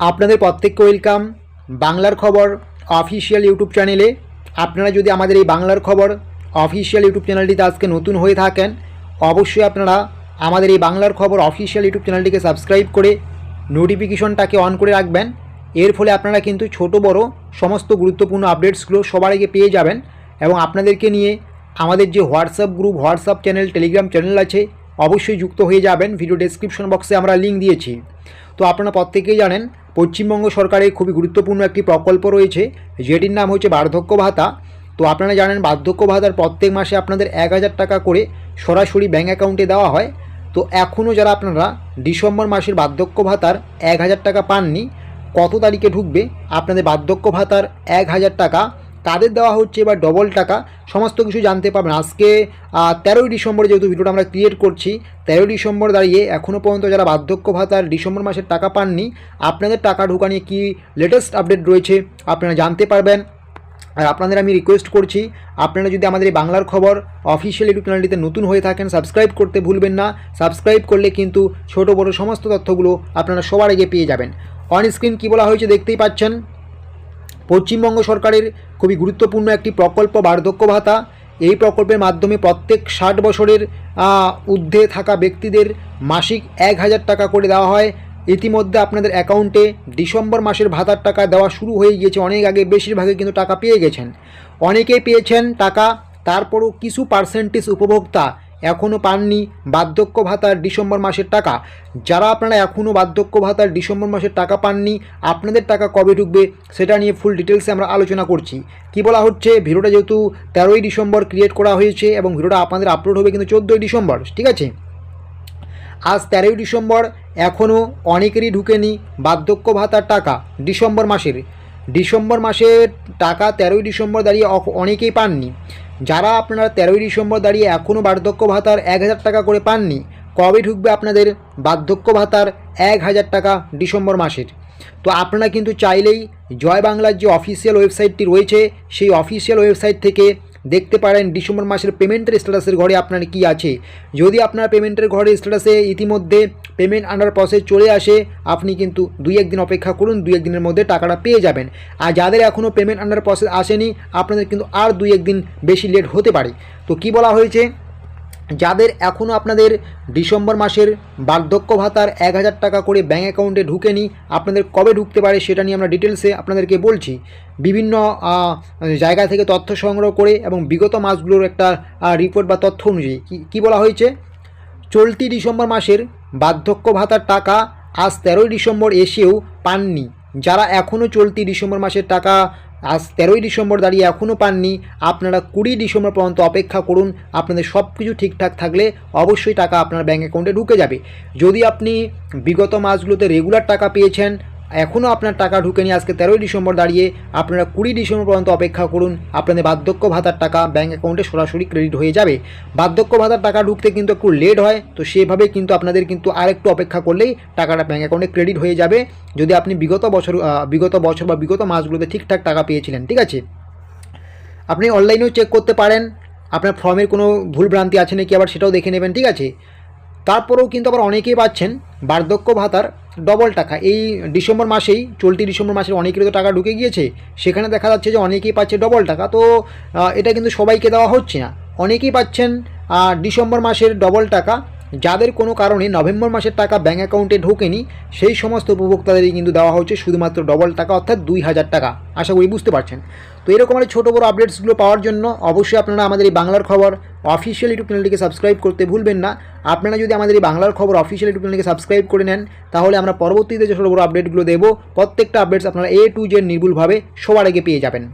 আপনাদের প্রত্যেককে ওয়েলকাম বাংলার খবর অফিসিয়াল ইউটিউব চ্যানেলে আপনারা যদি আমাদের এই বাংলার খবর অফিসিয়াল ইউটিউব চ্যানেলটিতে আজকে নতুন হয়ে থাকেন, অবশ্যই আপনারা আমাদের এই বাংলার খবর অফিসিয়াল ইউটিউব চ্যানেলটিকে সাবস্ক্রাইব করে নোটিফিকেশনটাকে অন করে রাখবেন। এর ফলে আপনারা কিন্তু ছোট, বড় সমস্ত গুরুত্বপূর্ণ আপডেটসগুলো সবার আগে পেয়ে যাবেন এবং আপনাদেরকে নিয়ে আমাদের যে WhatsApp group WhatsApp channel Telegram channel আছে, অবশ্যই যুক্ত হয়ে যাবেন। ভিডিও ডেসক্রিপশন বক্সে আমরা লিঙ্ক দিয়েছি। তো আপনারা প্রত্যেকেই জানেন পশ্চিমবঙ্গ সরকারের খুবই গুরুত্বপূর্ণ একটি প্রকল্প রয়েছে, যেটির নাম হচ্ছে বার্ধক্য ভাতা। তো আপনারা জানেন বার্ধক্য ভাতার প্রত্যেক মাসে আপনাদের এক হাজার টাকা করে সরাসরি ব্যাঙ্ক অ্যাকাউন্টে দেওয়া হয়। তো এখনও যারা আপনারা ডিসেম্বর মাসের বার্ধক্য ভাতার এক হাজার টাকা পাননি, কত তারিখে ঢুকবে, আপনাদের বার্ধক্য ভাতার এক হাজার টাকা কাদের দেওয়া হচ্ছে বা ডবল টাকা। সমস্ত কিছু জানতে পারবেন। আজকে তেরোই ডিসেম্বরে যেহেতু ভিডিওটা আমরা ক্রিয়েট করছি, তেরোই ডিসেম্বর দাঁড়িয়ে এখনও পর্যন্ত যারা বার্ধক্য ভাতার ডিসেম্বর মাসের টাকা পাননি, আপনাদের টাকা ঢোকা নিয়ে কী লেটেস্ট আপডেট রয়েছে আপনারা জানতে পারবেন। আর আপনাদের আমি রিকোয়েস্ট করছি, আপনারা যদি আমাদের এই বাংলার খবর অফিসিয়াল ইউটিউব চ্যানেলটিতে নতুন হয়ে থাকেন সাবস্ক্রাইব করতে ভুলবেন না। সাবস্ক্রাইব করলে কিন্তু ছোট বড় সমস্ত তথ্যগুলো আপনারা সবার আগে পেয়ে যাবেন। অন স্ক্রিন কী বলা হয়েছে দেখতেই পাচ্ছেন। পশ্চিমবঙ্গ সরকারের খুবই গুরুত্বপূর্ণ একটি প্রকল্প বার্ধক্য ভাতা। এই প্রকল্পের মাধ্যমে প্রত্যেক ষাট বছরের ঊর্ধ্বে থাকা ব্যক্তিদের মাসিক এক হাজার টাকা করে দেওয়া হয়। ইতিমধ্যে আপনাদের অ্যাকাউন্টে ডিসেম্বর মাসের ভাতার টাকা দেওয়া শুরু হয়ে গিয়েছে। অনেক আগে বেশিরভাগে কিন্তু টাকা পেয়ে গেছেন। অনেকেই পেয়েছেন টাকা, তারপরও কিছু পার্সেন্টেজ উপভোক্তা এখনও পাননি বার্ধক্য ভাতার ডিসেম্বর মাসের টাকা। যারা আপনারা এখনও বার্ধক্য ভাতার ডিসেম্বর মাসের টাকা পাননি, আপনাদের টাকা কবে ঢুকবে সেটা নিয়ে ফুল ডিটেলসে আমরা আলোচনা করছি। কি বলা হচ্ছে? ভিডিওটা যেহেতু তেরোই ডিসেম্বর ক্রিয়েট করা হয়েছে এবং ভিডিওটা আপনাদের আপলোড হবে কিন্তু চোদ্দোই ডিসেম্বর, ঠিক আছে? আজ তেরোই ডিসেম্বর, এখনও অনেকেরই ঢুকেনি বার্ধক্য ভাতার টাকা ডিসেম্বর মাসের। ডিসেম্বর মাসের টাকা তেরোই ডিসেম্বর দাঁড়িয়ে অনেকেই পাননি। যারা আপনারা তেরোই ডিসেম্বর দাঁড়িয়ে এখনও বার্ধক্য ভাতার এক হাজার টাকা করে পাননি, কবে ঢুকবে আপনাদের বার্ধক্য ভাতার এক হাজার টাকা ডিসেম্বর মাসের? তো আপনারা কিন্তু চাইলেই জয় বাংলার যে অফিসিয়াল ওয়েবসাইটটি রয়েছে, সেই অফিসিয়াল ওয়েবসাইট থেকে দেখতে পারেন ডিসেম্বর মাসের পেমেন্টের স্ট্যাটাসের ঘরে আপনার কি আছে। যদি আপনার পেমেন্টের ঘরে স্ট্যাটাসে ইতিমধ্যে পেমেন্ট আন্ডার প্রসেস চলে আসে, আপনি কিন্তু দুই একদিন অপেক্ষা করুন, দুই একদিনের মধ্যে টাকাটা পেয়ে যাবেন। আর যাদের এখনও পেমেন্ট আন্ডার প্রসেস আসেনি, আপনাদের কিন্তু আর দুই একদিন বেশি লেট হতে পারে। তো কি বলা হয়েছে? যাদের এখনও আপনাদের ডিসেম্বর মাসের বার্ধক্য ভাতার এক হাজার টাকা করে ব্যাঙ্ক অ্যাকাউন্টে ঢুকেনি, আপনাদের কবে ঢুকতে পারে সেটা নিয়ে আমরা ডিটেলসে আপনাদেরকে বলছি। বিভিন্ন জায়গা থেকে তথ্য সংগ্রহ করে এবং বিগত মাসগুলোর একটা রিপোর্ট বা তথ্য অনুযায়ী। কী কী বলা হয়েছে? চলতি ডিসেম্বর মাসের বার্ধক্য ভাতার টাকা আজ তেরোই ডিসেম্বর এসেও পাননি। যারা এখনও চলতি ডিসেম্বর মাসের টাকা আজ তেরোই ডিসেম্বর দাঁড়িয়ে এখনও পাননি, আপনারা কুড়ি ডিসেম্বর পর্যন্ত অপেক্ষা করুন। আপনাদের সব কিছু ঠিকঠাক থাকলে অবশ্যই টাকা আপনার ব্যাঙ্ক অ্যাকাউন্টে ঢুকে যাবে। যদি আপনি বিগত মাসগুলোতে রেগুলার টাকা পেয়েছেন এখনও আপনার টাকা ঢুকেনি আজকে তেরোই ডিসেম্বর দাঁড়িয়ে, আপনারা কুড়ি ডিসেম্বর পর্যন্ত অপেক্ষা করুন, আপনাদের বার্ধক্য ভাতার টাকা ব্যাঙ্ক অ্যাকাউন্টে সরাসরি ক্রেডিট হয়ে যাবে। বার্ধক্য ভাতার টাকা ঢুকতে কিন্তু একটু লেট হয়, তো সেভাবে কিন্তু আপনাদের কিন্তু আরেকটু অপেক্ষা করলেই টাকাটা ব্যাঙ্ক অ্যাকাউন্টে ক্রেডিট হয়ে যাবে। যদি আপনি বিগত বছর বিগত বছর বা বিগত মাসগুলোতে ঠিকঠাক টাকা পেয়েছিলেন, ঠিক আছে? আপনি অনলাইনেও চেক করতে পারেন, আপনার ফর্মের কোনো ভুলভ্রান্তি আছে নাকি আবার সেটাও দেখে নেবেন, ঠিক আছে? তারপরেও কিন্তু আবার অনেকেই পাচ্ছেন বার্ধক্য ভাতার ডবল টাকা। এই ডিসেম্বর মাসেই, চলতি ডিসেম্বর মাসের অনেকেরই তো টাকা ঢুকে গিয়েছে। সেখানে দেখা যাচ্ছে যে অনেকেই পাচ্ছে ডবল টাকা। তো এটা কিন্তু সবাইকে দেওয়া হচ্ছে না। অনেকেই পাচ্ছেন ডিসেম্বর মাসের ডবল টাকা। যাদের কোনো কারণে নভেম্বর মাসের টাকা ব্যাঙ্ক অ্যাকাউন্টে ঢোকেনি, সেই সমস্ত উপভোক্তাদেরই কিন্তু দেওয়া হচ্ছে শুধুমাত্র ডবল টাকা, অর্থাৎ দুই হাজার টাকা। আশা করি বুঝতে পারছেন। তো এরকম আরও ছোটো বড়ো আপডেটসগুলো পাওয়ার জন্য অবশ্যই আপনারা আমাদের এই বাংলার খবর অফিসিয়াল ইউটিউব চ্যানেলটিকে সাবস্ক্রাইব করতে ভুলবেন না। আপনারা যদি আমাদের এই বাংলার খবর অফিসিয়াল ইউটিউব চ্যানেলকে সাবস্ক্রাইব করে নেন, তাহলে আমরা পরবর্তীতে যে ছোটো বড়ো আপডেটগুলো দেবো, প্রত্যেকটা আপডেটস আপনারা এ টু জেড নির্ভুলভাবে সবার আগে পেয়ে যাবেন।